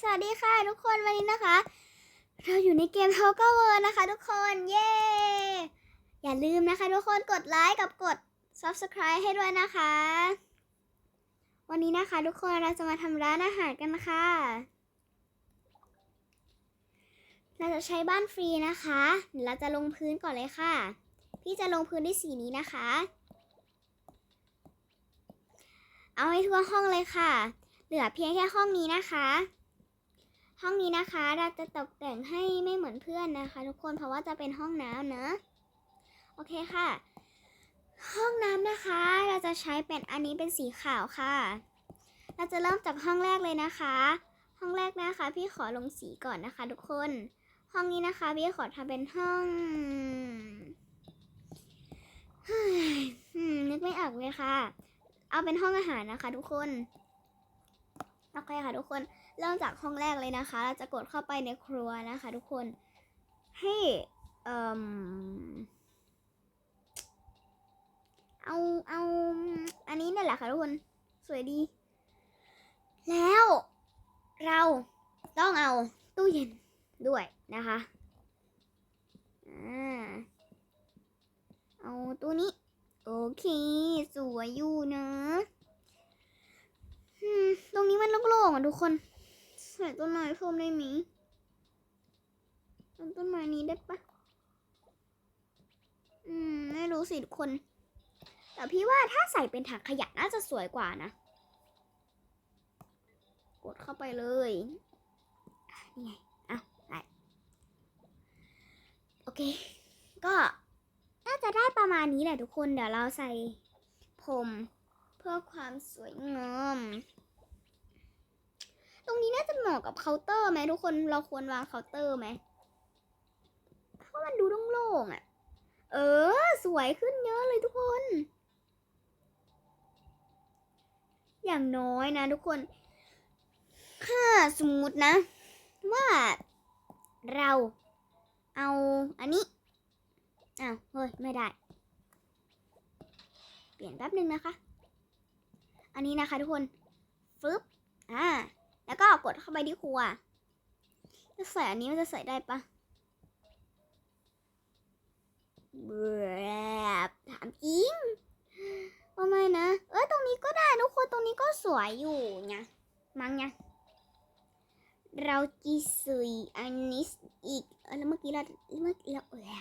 สวัสดีค่ะทุกคนวันนี้นะคะ เราอยู่ในเกม h o g e r World นะคะ ทุกคนเย้อย่าลืมนะคะ ทุกคนกดไลค์กับกด Subscribe ให้ด้วยนะคะ วันนี้นะคะ ทุกคนเราจะมาทำร้านอาหารกันนะคะ เราจะใช้บ้านฟรีนะคะเราจะลงพื้นก่อนเลยค่ะ พี่จะลงพื้นด้วยสีนี้นะคะ เอาให้ทั่วห้องเลยค่ะ เหลือเพียงแค่ห้องนี้นะคะ ห้องนี้นะคะเราจะตกแต่งให้ไม่เหมือนเพื่อนนะคะ ทุกคนเพราะว่าจะเป็นห้องน้ำเนอะโอเคค่ะ ห้องน้ำนะคะ เราจะใช้เป็นอันนี้เป็นสีขาวค่ะ เราจะเริ่มจากห้องแรกเลยนะคะ ห้องแรกนะคะ พี่ขอลงสีก่อนนะคะ ทุกคน ห้องนี้นะคะพี่ขอทำเป็นห้องเฮ้ยนึกไม่ออกเลยค่ะ เอาเป็นห้องอาหารนะคะ ทุกคน เคค่ะทุกคน เริ่มจากห้องแรกเลยนะคะ เราจะกดเข้าไปในครัวนะคะ ทุกคน ให้เอ่มเอาเอาอันนี้นี่นแหละค่ะทุกคน สวยดี แล้วเราต้องเอาตู้เย็นด้วยนะคะอ่าเอาตู้นี้ โอเค สวยอยู่นะอืมตรง มันโล่งๆอะทุกคน ใส่ต้นไม้เพิ่มได้ไหมเอาต้นไม้นี้ได้ปะอืม ไม่รู้สิทุกคน แต่พี่ว่าถ้าใส่เป็นถังขยะน่าจะสวยกว่านะ กดเข้าไปเลยนี่ไงเอาได้โอเค ก็น่าจะได้ประมาณนี้แหละทุกคน เดี๋ยวเราใส่ผมเพื่อความสวยงามตรงนี้น่าจะ เหมาะกับเคาน์เตอร์ไหมทุกคนเราควรวางเคาน์เตอร์ไหมเพราะมันดูโล่งๆอะ่ะ เออ สวยขึ้นเยอะเลยทุกคน อย่างน้อยนะทุกคน ถ้าสมมตินะ ว่าเราเอาอันนี้อ้าวเฮ้ย ไม่ได้ เปลี่ยนแป๊บหนึ่งนะคะ อันนี้นะคะทุกคนฟึบ เข้าไปที่ครัวจะใส่อันนี้มันจะใส่ได้ปะแบบถามจริงว่าไม่นะ เอ้ยตรงนี้ก็ได้ทุกคนตรงนี้ก็สวยอยู่ไงมั้งไงเราจีสุยอันนี้อีกแล้วเมื่อกี้เราเมื่อกี้เราเออ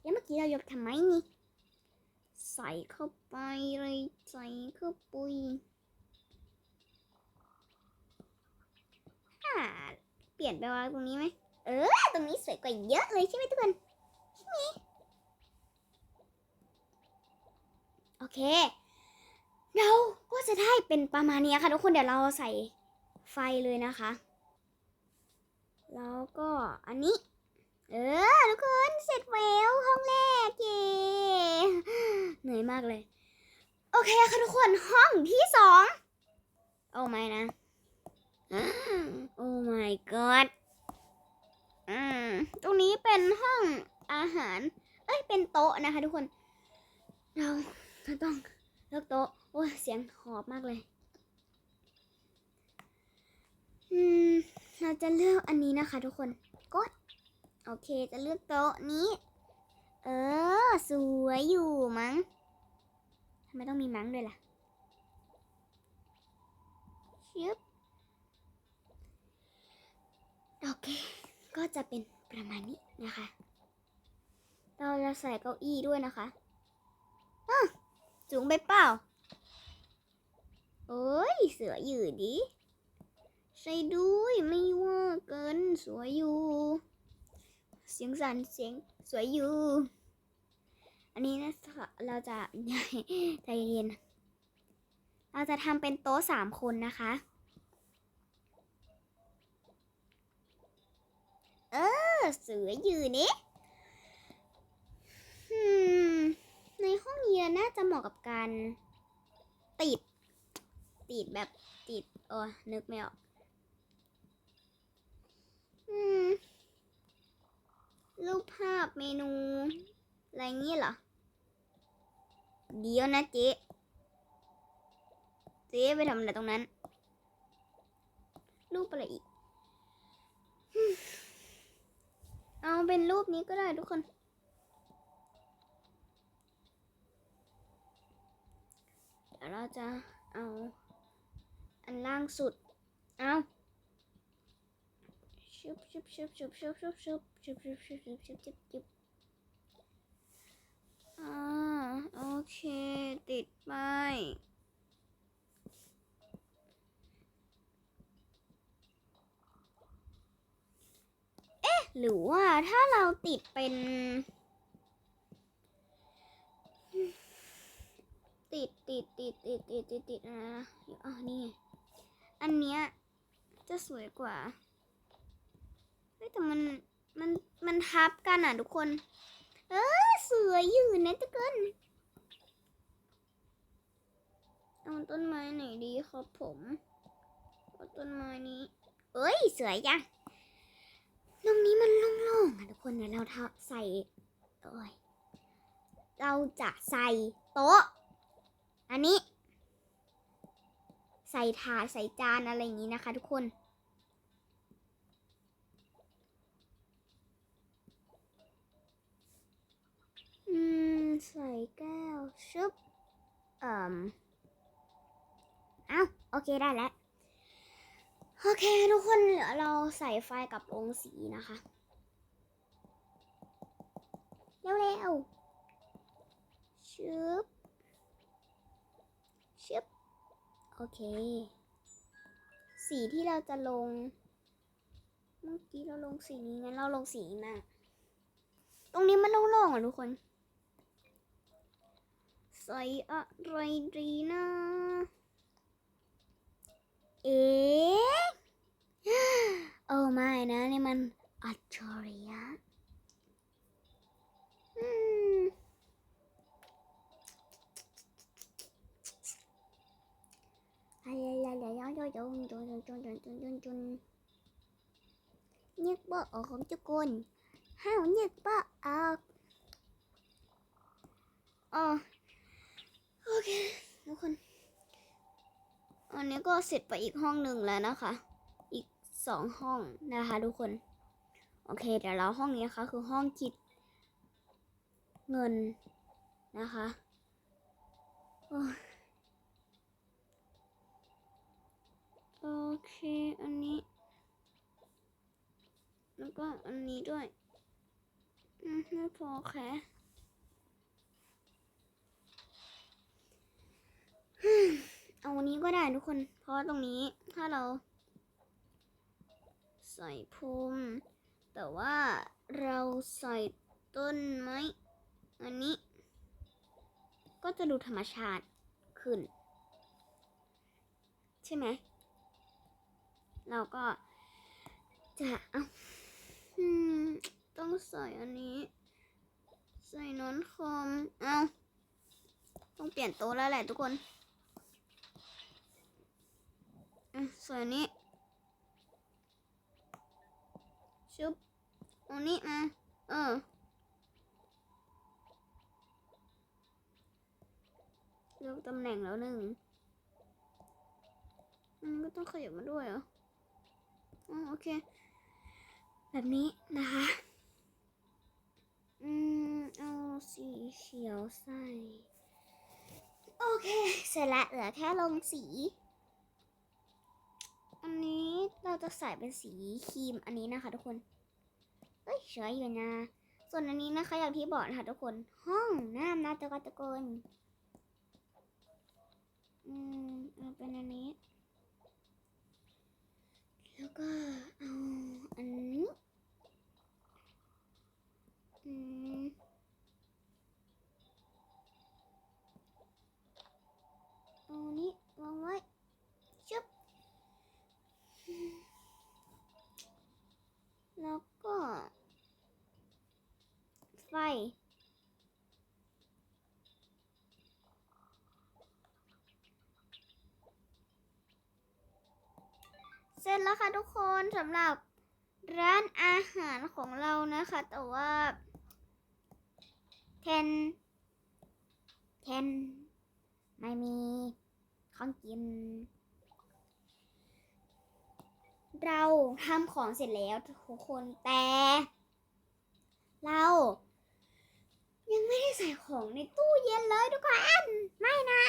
แล้วเมื่อกี้เรายกทำไมนี่ ใส่เข้าไปเลยใส่เข้าไป อ่าเปลี่ยนไปวางตรงนี้ไหมเออ ตรงนี้สวยกว่าเยอะเลยใช่ไหมทุกคนใช่ไหมโอเค เราก็จะได้เป็นประมาณนี้ค่ะทุกคนเดี๋ยวเราใส่ไฟเลยนะคะ แล้วก็อันนี้ เออ ทุกคนเสร็จแล้วห้องแรกเย้เหนื่อยมากเลย โอเคค่ะทุกคนห้องที่สองโอ้ไม่นะ โอ้ my god อืมตรงนี้เป็นห้องอาหาร เอ้ย เป็นโต๊ะนะคะทุกคน เราจะต้องเลือกโต๊ะ โอ้เสียงหอบมากเลย อืม เราจะเลือกอันนี้นะคะทุกคน กด โอเค จะเลือกโต๊ะนี้ เออ สวยอยู่มั้งทำไมต้องมีมั้งด้วยล่ะชึบ โอเค ก็ จะเป็นประมาณนี้นะคะ เราจะใส่เก้าอี้ด้วยนะคะอ้าวสูงไปเปล่า โอ้ยเสืออยู่ดิใส่ด้วยไม่ว่าเกินสวยอยู่ เสียงสั่นเสียงสวยอยู่ อันนี้นะคะเราจะใจเย็นเราจะทำเป็นโต๊ะสามคนนะคะ เออ เสวยอยู่นี่อืมในห้องเรียนน่าจะเหมาะกับการติด ติดแบบติดโอ้ยนึกไม่ออกอืมรูปภาพเมนู อะไรเงี้ยเหรอ เดี๋ยวนะเจ๊ เจ๊ไปทำอะไรตรงนั้น รูปอะไรอีก เอาเป็นรูปนี้ก็ได้ทุกคน เดี๋ยวเราจะเอา อันล่างสุด เอาชุบชุบชุบชุบชุบชุบชุบชุบชุบชุบชุบชุบชุบชุบอ่าโอเค ติดไป หรือว่าถ้าเราติดเป็น ติดติดติดติดติดติดติดอะไรนะอ๋อนี่ อันเนี้ยจะสวยกว่าเฮ้ยแต่มันมันมันทับกันอะทุกคน เออสวยอยู่นะทุกคนเอาต้นไม้ไหนดีครับผมเอาต้นไม้นี้ เอ้ยสวยจัง ตรงนี้มันโล่งๆอะทุกคนเดี๋ยวเราทใส่โอ้ยเราจะใส่โต๊ะ อันนี้ ใส่ถาดใส่จานอะไรอย่างนี้นะคะ ทุกคนอืมใส่แก้วชุบเอ่มเอ้าโอเคได้แล้ว โอเค ทุกคนเดี๋ยวเราใส่ไฟกับองค์สีนะคะ เร็วๆชึบชึบโอเค สีที่เราจะลง เมื่อกี้เราลงสีนี้งั้นเราลงสีนี้มาตรงนี้มันโล่งๆอะทุกคนใส่อะไรดีนะ เอ เป็นอัจฉริยะนึกบ่ออกของทุกคนห้าวนึกบ่ออกอ๋อโอเคทุกคน อันนี้ก็เสร็จไปอีกห้องหนึ่งแล้วนะคะ สองห้องนะคะทุกคน โอเค เดี๋ยวเราห้องนี้นะคะ คือห้องคิดเงินนะคะโอเค อันนี้ แล้วก็อันนี้ด้วยอืมไม่พอแค่เอาอันนี้ก็ได้ทุกคน เพราะว่าตรงนี้ถ้าเรา ใส่พุ่มแต่ว่าเราใส่ต้นไม้อันนี้ ก็จะดูธรรมชาติขึ้น ใช่ไหม เราก็จะเอาต้องใส่อันนี้ ใส่นอนคอมเอาต้องเปลี่ยนโต๊ะแล้วแหละทุกคนอะใส่อันนี้ ชุบเอานี้มาเออเลือกตำแหน่งแล้วหนึ่งอืมก็ต้องขยับมาด้วยเหรออ๋อโอเค แบบนี้นะคะ อืม เอาสีเขียวใส่ โอเค เสร็จแล้วเหลือแค่ลงสี อันนี้เรา จะใส่เป็นสีครีมอันนี้นะคะ ทุกคนเอ้ยสวยอยู่นะ ส่วนอันนี้นะคะอย่างที่บอกนะคะทุกคน ห้องน้ำนาตะกตะกนอืมเอาเป็นอันนี้ แล้วก็เอาอันนี้อืม เอาอันนี้วางไว้ชุบ แล้วก็ ไฟ เส ร็จแล้วค่ะทุกคนสำหรับร้านอาหารของเรานะคะ แต่ว่าเทนเทนไม่มีของกิน เราทำของเสร็จแล้วทุกคนแต่ เรา ยังไม่ได้ใส่ของในตู้เย็นเลยทุกคนไม่นะ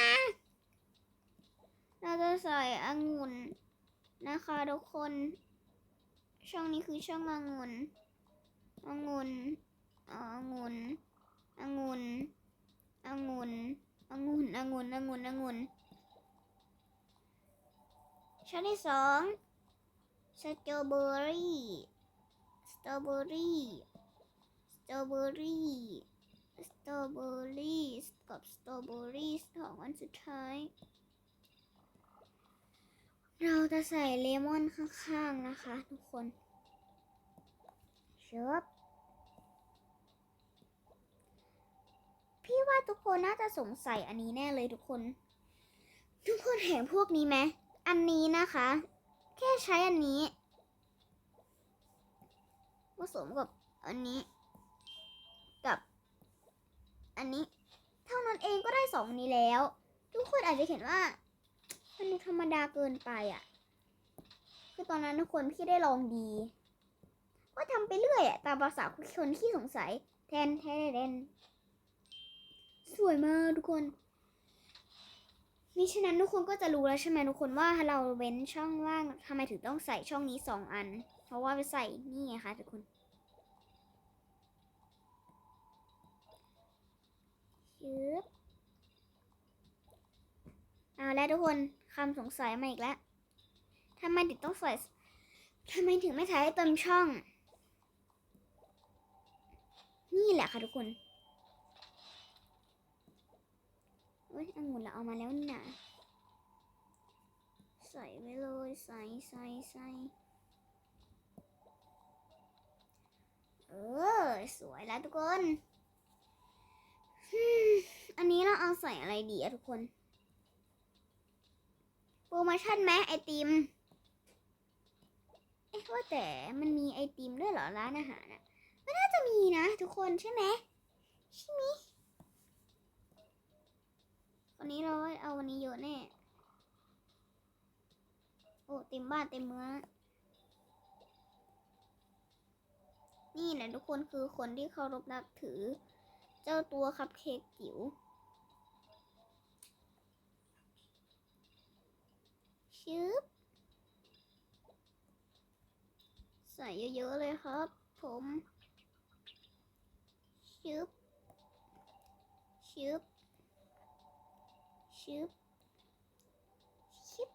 เราจะใส่องุ่น นะคะทุกคน ช่องนี้คือช่องมงงุนมังงุนอ๋องุนองุนองุนองุนองุนองุนองุนช่องที่สองสตรอเบอรี่สตรอเบอรี่สตรอเบอรี่สตรอเบอรี่กับสตรอเบอรี่สองอันสุดท้าย เราจะใส่เลมอนข้างๆนะคะ ทุกคนเชิบพี่ว่าทุกคนน่าจะสงสัยอันนี้แน่เลยทุกคน ทุกคนเห็นพวกนี้ไหมอันนี้นะคะ แค่ใช้อันนี้ผสมกับอันนี้ กับ อันนี้ เท่านั้นเองก็ได้สองนี้แล้ว ทุกคนอาจจะเห็นว่า มันดูธรรมดาเกินไปอะ คือตอนนั้นทุกคนพี่ได้ลองดี ก็ทำไปเรื่อยอะตามภาษาคนที่สงสัย แทนแทนแทนสวยมากทุกคนนี่ฉะนั้นทุกคนก็จะรู้แล้วใช่ไหมทุกคนว่าเราเว้นช่องว่างทำไมถึงต้องใส่ช่องนี้สองอัน เพราะว่าไปใส่นี่ไงคะทุกคนชืบเอาแล้วทุกคน คำสงสัยมาอีกแล้วทำไมถึงต้องใส่ทำไมถึงไม่ใช้เติมช่อง นี่แหละค่ะทุกคนเอ้ยองุ่นเราเอามาแล้วนี่นะใส่ไว้เลยใส่ใส่ใส่เออ สวยแล้วทุกคน อันนี้เราเอาใส่อะไรดีอะทุกคน รโมชั่นไหมไอติม เอ๊ะว่าแต่มันมีไอติมด้วยเหรอร้านอาหารอะมันน่าจะมีนะทุกคนใช่ไหมใช่ไหมวันนี้เราเอาวันนี้เยอะแน่ โอ้เต็มบ้านเต็มเมืองนี่แหละทุกคนคือคนที่เคารพนับถือ เจ้าตัวคัพเค้กจิ๋ว ชึบใส่เยอะๆเลยครับ ผมชึบชึบชึบชึบ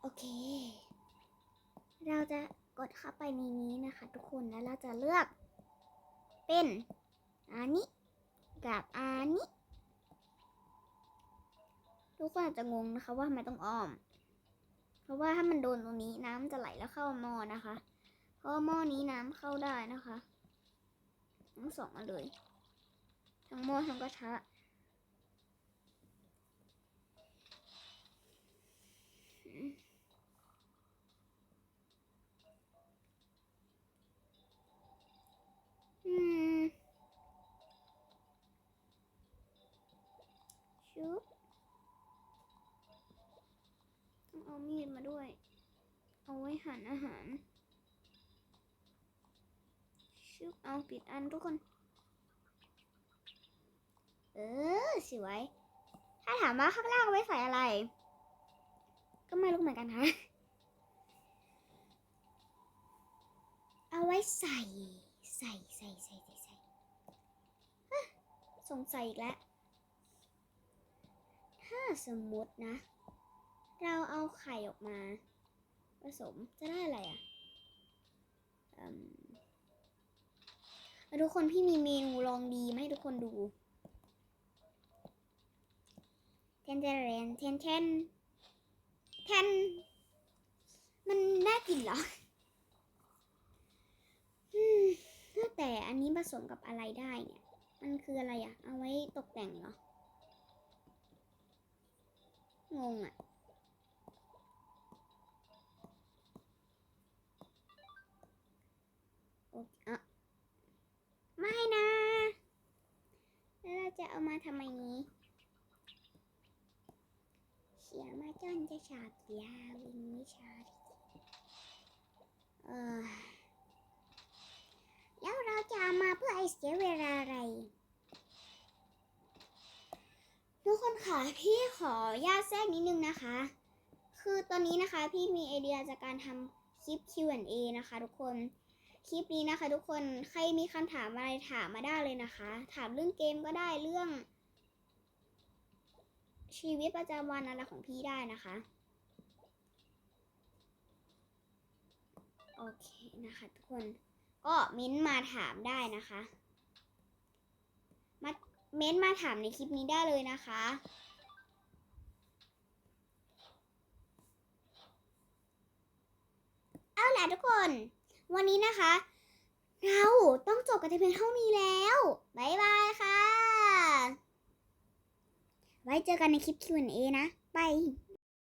โอเค เราจะกดเข้าไปในนี้นะคะ ทุกคนแล้วเราจะเลือกเป็นอันนี้กับอันนี้ ทุกคนอาจจะงงนะคะว่าทำไมต้องอ้อม เพราะว่าถ้ามันโดนตรงนี้น้ำจะไหลแล้วเข้าหม้อนะคะ เพราะหม้อนี้น้ำเข้าได้นะคะ ทั้งสองมาเลย ทั้งหม้อทั้งกระทะอืมชุบ ต้องเอา มีดมาด้วย เอาไว้หั่นอาหารชึบเอาปิดอันทุกคน เออสวย ถ้าถามว่าข้างล่างเอาไว้ใส่อะไร ก็ไม่รู้เหมือนกันค่ะเอาไว้ใส่ ใส่ใส่ใส่ใส่ใส่สงสัยอีกแล้ว ถ้าสมมตินะ เราเอาไข่ออกมาผสมจะได้อะไรอะทุกคนพี่มีเมนูลองดีมาให้ทุกคนดูเทนเทนเรนเทนเทนเทนมันน่ากินเหรออืมแล้วแต่อันนี้ผสมกับอะไรได้เนี่ย มันคืออะไรอะเอาไว้ตกแต่งเหรอ งงอะ ไม่นะ แล้วเราจะเอามาทำไมนี้ เสียมาจนจะฉาบยาวินไม่ชาเออแล้วเราจะามาเพื่อไอเสียเวลาอะไร ทุกคนค่ะพี่ขอญาตแทรกนิดนึงนะคะ คือตอนนี้นะคะพี่มีไอเดียจากการทำคลิป Q&A นะคะทุกคน คลิปนี้นะคะ ทุกคนใครมีคำถามอะไรถามมาได้เลยนะคะ ถามเรื่องเกมก็ได้เรื่อง ชีวิตประจำวันอะไรของพี่ได้นะคะโอเคนะคะทุกคนก็เม้นมาถามได้นะคะมาเม้นมาถามในคลิปนี้ได้เลยนะคะ เอาล่ะทุกคน วันนี้นะคะ เราต้องจบกันเพียงเท่านี้แล้วบายบายค่ะ ไว้เจอกันในคลิป Q&A นะ บาย